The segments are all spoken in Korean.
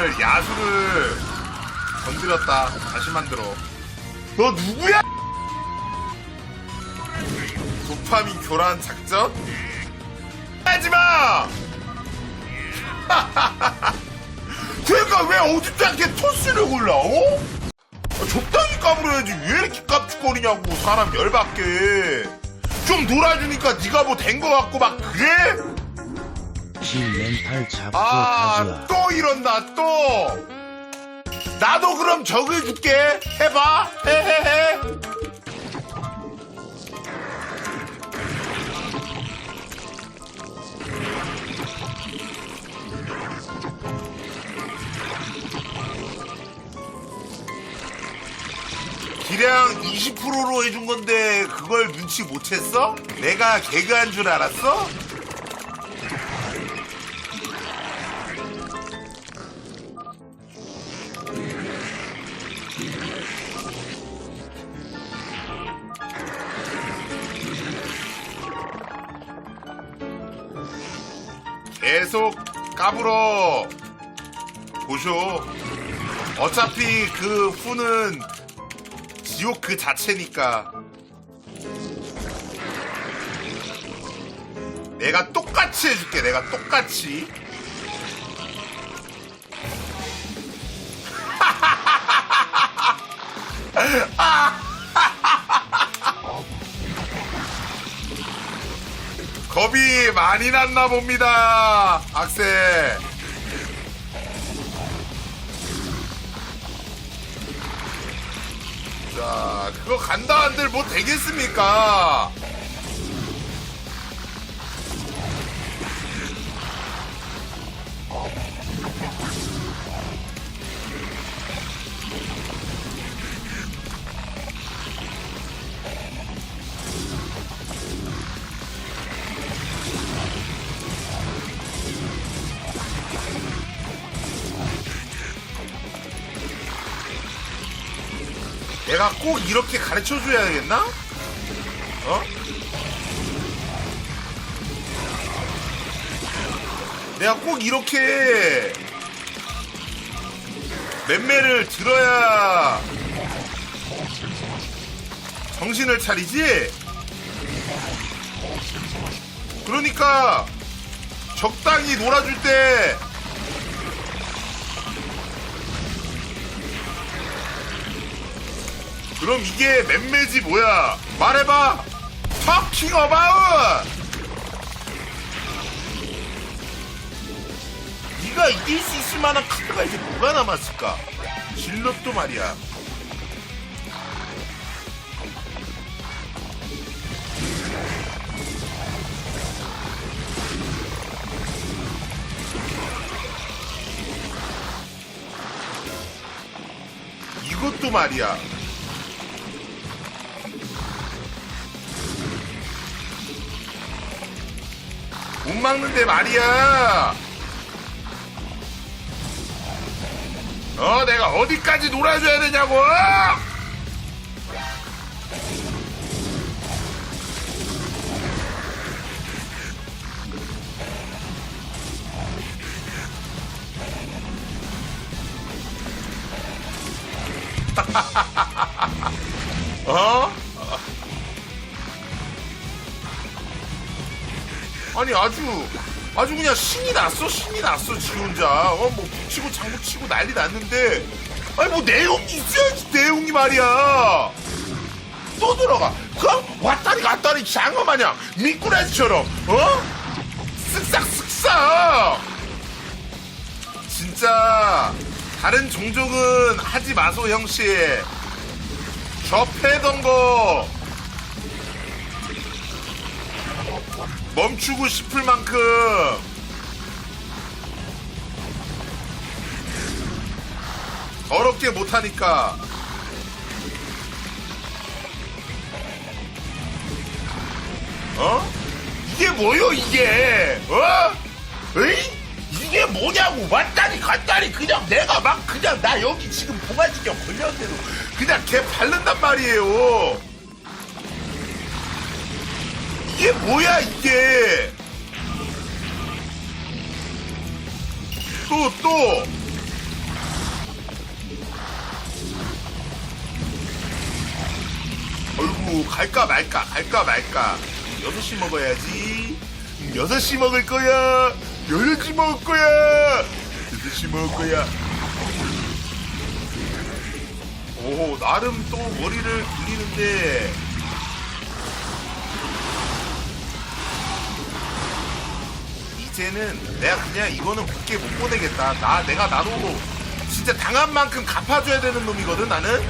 야수를 야수를 건드렸다. 다시 만들어. 너 누구야? 도파민 교란 작전? 하지마! 그러니까 왜 어둡지 않게 토스를 골라 어? 아, 적당히 까불어야지. 왜 이렇게 깝죽거리냐고 사람 열받게. 좀 놀아주니까 네가 뭐 된 거 같고 막 그래? 지 멘탈 잡고 아 가자. 또 이런다 또 나도 그럼 적어줄게 해봐 해해해 기량 20%로 해준 건데 그걸 눈치 못 챘어? 내가 개그한 줄 알았어? 까불어 보쇼. 어차피 그 후는 지옥 그 자체니까. 내가 똑같이 해줄게 내가 똑같이. 겁이 많이 났나 봅니다 악세. 자 그거 간다 한들 뭐 되겠습니까 내가 꼭 이렇게 가르쳐 줘야겠나? 어? 내가 꼭 이렇게 맴매를 들어야 정신을 차리지? 그러니까 적당히 놀아줄 때 그럼 이게 맴매지 뭐야? 말해봐. 터킹 어바웃. 네가 이길 수 있을 만한 카드가 이제 뭐가 남았을까? 질럿도 말이야. 이것도 말이야. 못 막는데 말이야. 어, 내가 어디까지 놀아줘야 되냐고! 아주 아주 그냥 신이 났어 신이 났어 지 혼자. 어 뭐 붙이고 장구 치고 난리 났는데. 아니 뭐 내용이 있어야지 내용이 말이야. 또 들어가. 그럼 왔다리 갔다리 장어 마냥 미꾸라지처럼 어? 쓱싹 쓱싹. 진짜 다른 종족은 하지 마소 형씨. 접해던 거 멈추고 싶을 만큼 더럽게 못하니까 어? 이게 뭐요 이게 어? 에이? 이게 뭐냐고 왔다리 갔다리 그냥 내가 막 그냥 나 여기 지금 도마지경 걸렸는데도 그냥 걔 바른단 말이에요 이게 뭐야 이게? 또 또. 아이고 갈까 말까 갈까 말까. 6시 먹어야지. 6시 먹을 거야. 8시 먹을 거야. 8시 먹을 거야. 오 나름 또 머리를 굴리는데. 이제는 내가 그냥 이거는 굳게 못 보내겠다 나 내가 나도 진짜 당한 만큼 갚아줘야 되는 놈이거든 나는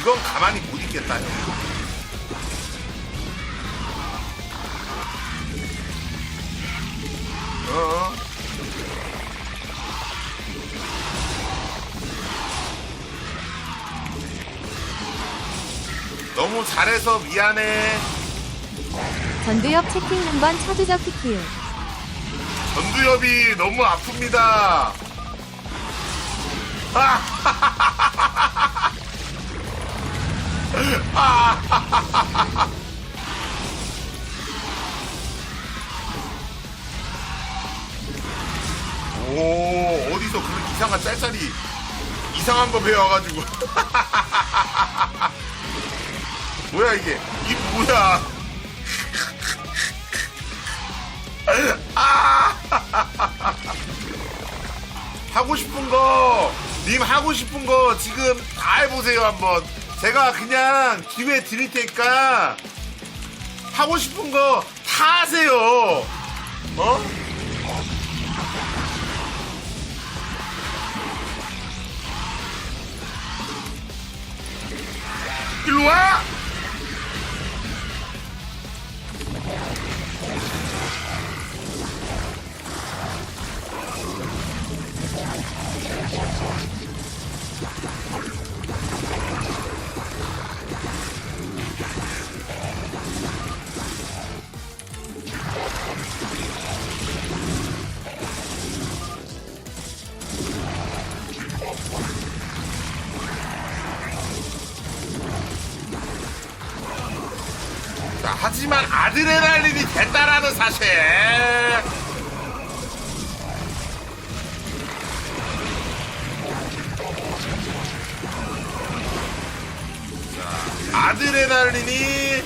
이건 가만히 못 있겠다 형. 어? 너무 잘해서 미안해. 전두엽 채팅 한번 쳐주죠 키키우. 전두엽이 너무 아픕니다. 오 어디서 그런 이상한 짤짤이 이상한 거 배워가지고 뭐야 이게 이 뭐야 하고 싶은 거, 님 하고 싶은 거 지금 다 해보세요, 한번. 제가 그냥 기회 드릴 테니까 하고 싶은 거 다 하세요. 어? 일로 와! 됐다라는 사실. 자, 아드레날린이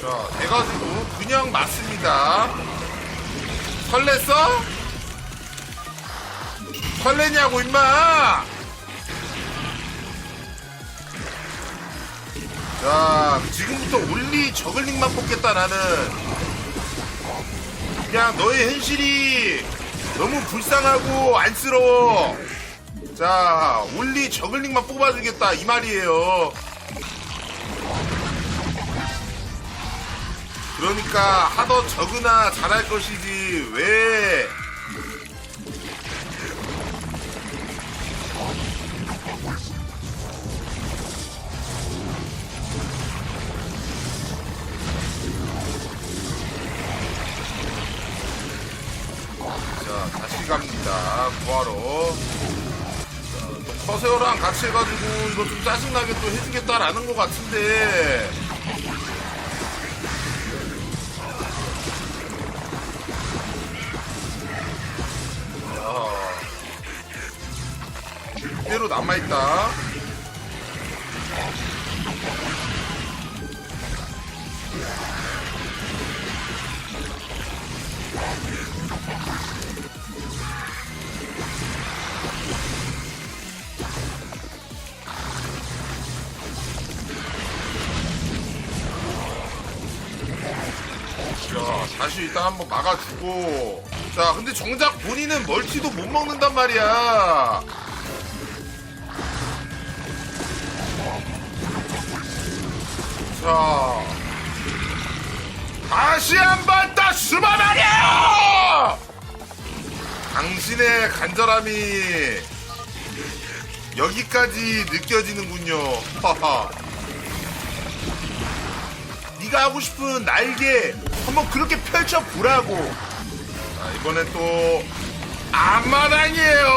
자, 돼가지고 그냥 맞습니다. 설렜어? 설레냐고 임마! 자, 지금부터 올리 저글링만 뽑겠다, 나는. 그냥 너의 현실이 너무 불쌍하고 안쓰러워. 자, 올리 저글링만 뽑아주겠다, 이 말이에요. 그러니까 하더 저그나 잘할 것이지, 왜. 또 커세어랑 같이 해가지고 이거 좀 짜증나게 또 해주겠다라는 것 같은데. 야. 그대로 남아있다. 다시 일단 한번 막아주고. 자, 근데 정작 본인은 멀티도 못 먹는단 말이야. 자, 다시 한 번 더 수마 말이야! 당신의 간절함이 여기까지 느껴지는군요. 하하. 네가 하고 싶은 날개 한번 그렇게 펼쳐 보라고. 자, 이번엔 또 앞마당이에요.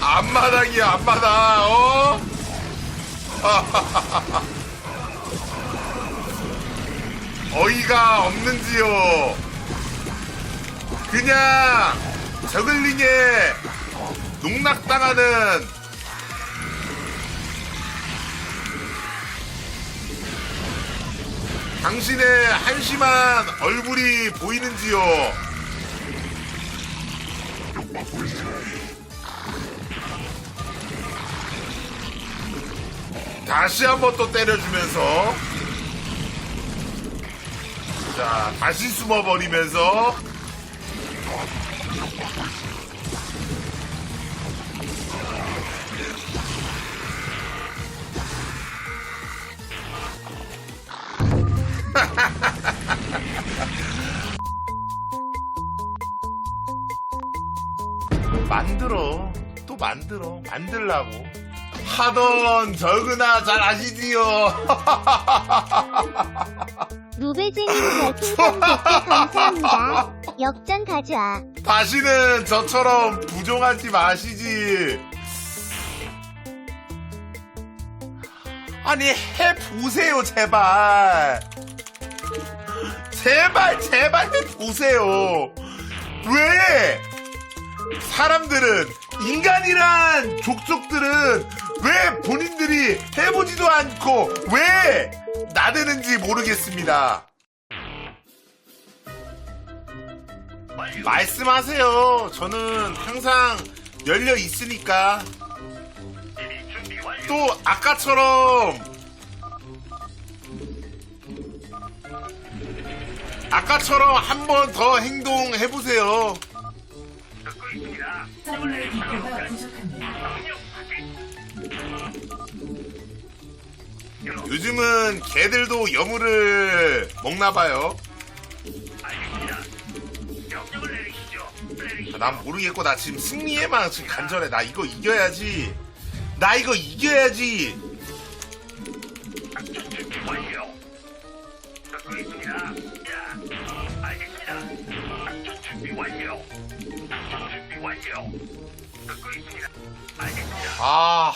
앞마당이야 앞마당. 어? 어이가 없는지요. 그냥 저글링에 농락당하는 당신의 한심한 얼굴이 보이는지요? 다시 한번 또 때려주면서 자 다시 숨어버리면서 만들어. 또 만들어. 만들라고. 하던 적으나 잘 아시지요? 루베제님 별풍선 100개 감사합니다. 역전 가져와. 다시는 저처럼 부정하지 마시지. 아니 해보세요 제발. 제발 제발 해보세요. 왜 사람들은 인간이란 족족들은 왜 본인들이 해보지도 않고 왜 나대는지 모르겠습니다. 말씀하세요. 저는 항상 열려 있으니까. 또 아까처럼 아까처럼 한 번 더 행동해 보세요. 요즘은 개들도 여물을 먹나 봐요. 아, 난 모르겠고 나 지금 승리에만 지금 간절해. 나 이거 이겨야지. 나 이거 이겨야지. 아.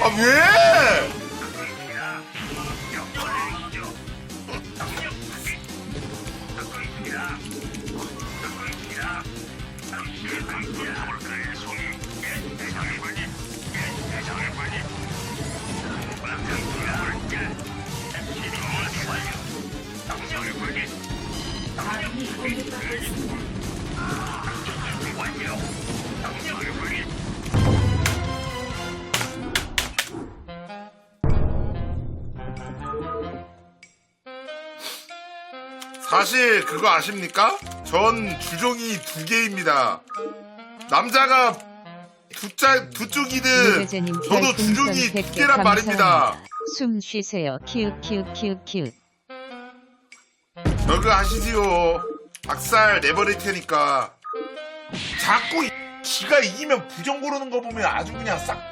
아 왜? 사실 그거 아십니까? 전 주종이 두 개입니다. 남자가 두자 두 쪽이든 유재재님 저도 별풍선 주종이 100개 두 개란 말입니다. 감사합니다. 숨 쉬세요. 키읔 키읔 키읔 키읔. 저그 하시지요. 박살 내버릴 테니까. 자꾸 이 지가 이기면 부정 고르는 거 보면 아주 그냥 싹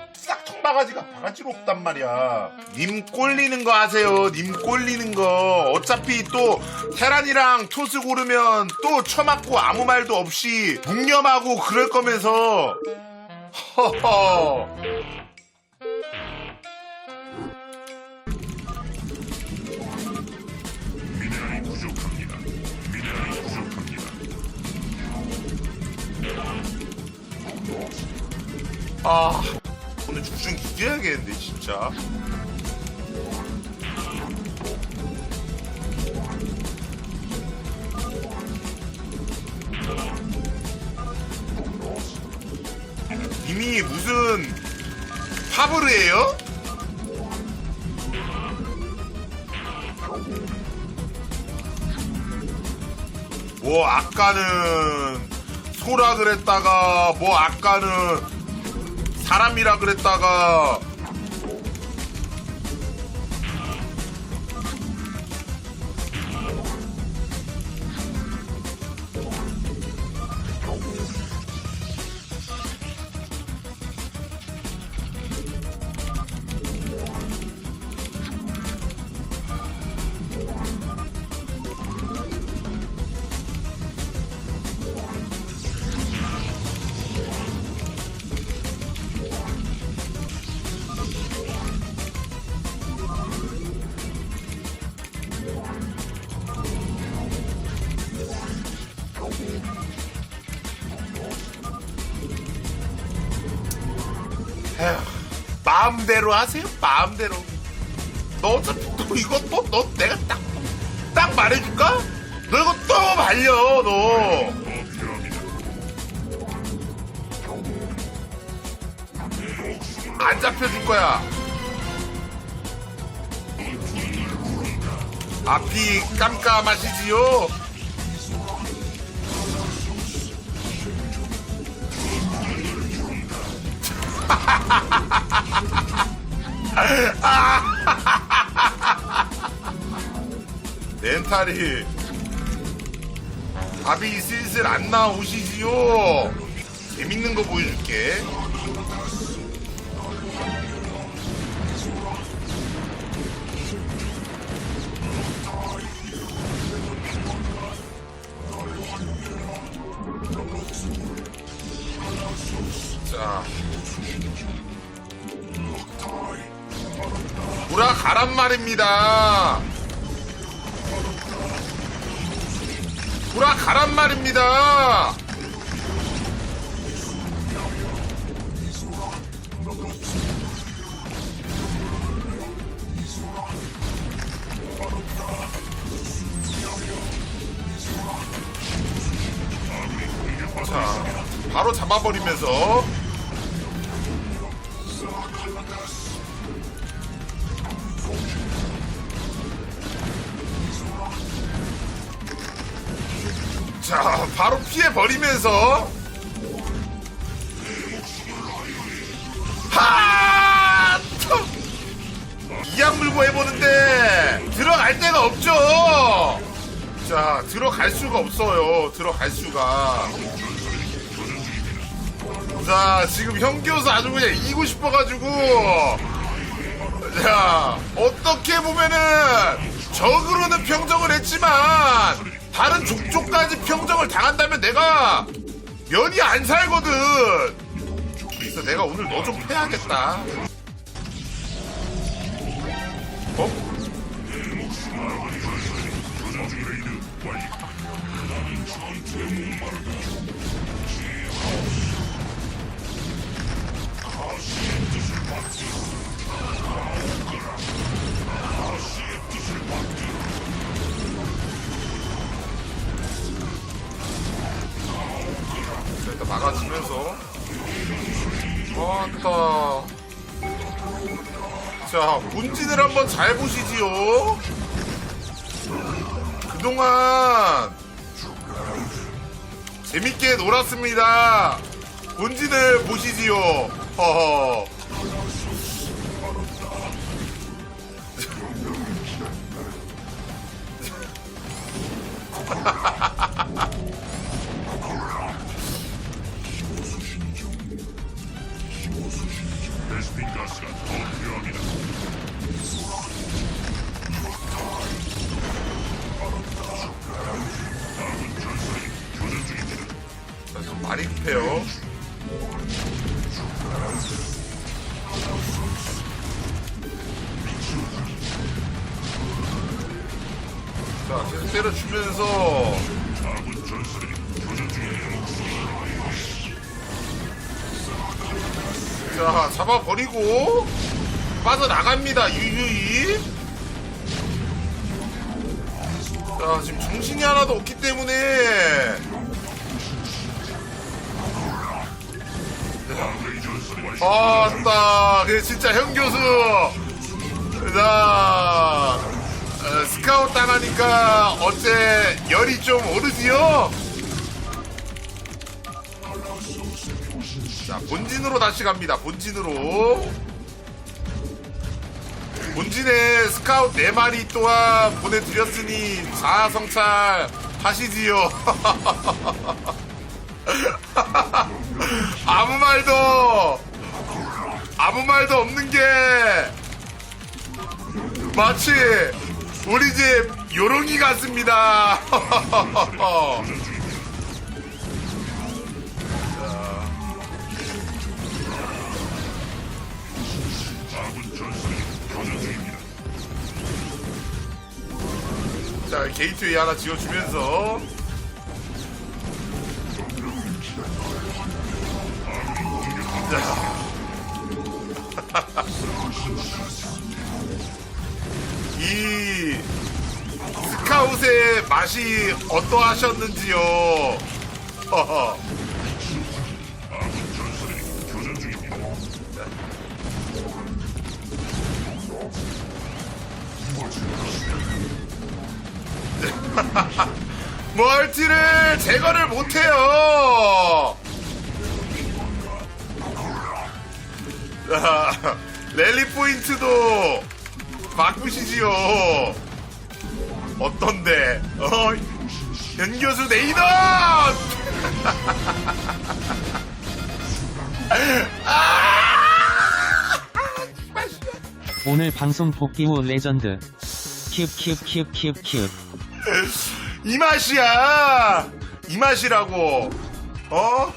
싹통 바가지가 바가지로 없단 말이야. 님 꼴리는 거 하세요. 님 꼴리는 거. 어차피 또 테란이랑 토스 고르면 또 처맞고 아무 말도 없이 묵념하고 그럴 거면서. 허허. 아 진짜 이미 무슨 파브르예요? 뭐 아까는 소라 그랬다가 뭐 아까는 사람이라 그랬다가 에휴, 마음대로 하세요. 마음대로. 너, 너 이거 또, 너 내가 딱, 딱 말해줄까? 너 이거 또 말려, 너. 안 잡혀줄 거야. 아, 앞이 깜깜하시지요? 멘탈이 답이 슬슬 안 나오시지요? 재밌는 거 보여줄게. 돌아가란 말입니다. 돌아가란 말입니다. 자, 바로 잡아버리면서 자, 바로 피해 버리면서 하! 턱! 이악 물고 해보는데 들어갈 데가 없죠. 자, 들어갈 수가 없어요. 들어갈 수가. 자, 지금 현교수 아주 그냥 이기고 싶어가지고. 자, 어떻게 보면은 적으로는 평정을 했지만 다른 족족까지 평정을 당한다면 내가 면이 안 살거든. 그래서 내가 오늘 너 좀 패야겠다. 어? 막아주면서. 왔다. 자 본진을 한번 잘 보시지요. 그동안 재밌게 놀았습니다. 본진을 보시지요. 허허 급해요. 자 계속 때려주면서 자 잡아버리고 빠져나갑니다 유유히. 자 지금 정신이 하나도 없기 때문에 아따 그 진짜 현 교수. 자 어, 스카웃 당하니까 어째 열이 좀 오르지요? 자 본진으로 다시 갑니다. 본진으로. 본진에 스카웃 4마리 또한 보내드렸으니 자아성찰 하시지요. 아무 말도 아무 말도 없는 게. 마치 우리 집 요롱이 같습니다. 자 게이트웨이 하나 지어주면서. 자. 이 스카웃의 맛이 어떠하셨는지요? 멀티를 제거를 못해요. 자, 랠리 포인트도 바꾸시지요. 어떤데? 어, 연교수 네이더! 오늘 방송 복귀 후 레전드 큐큐큐큐큐 이 맛이야! 이 맛이라고. 어?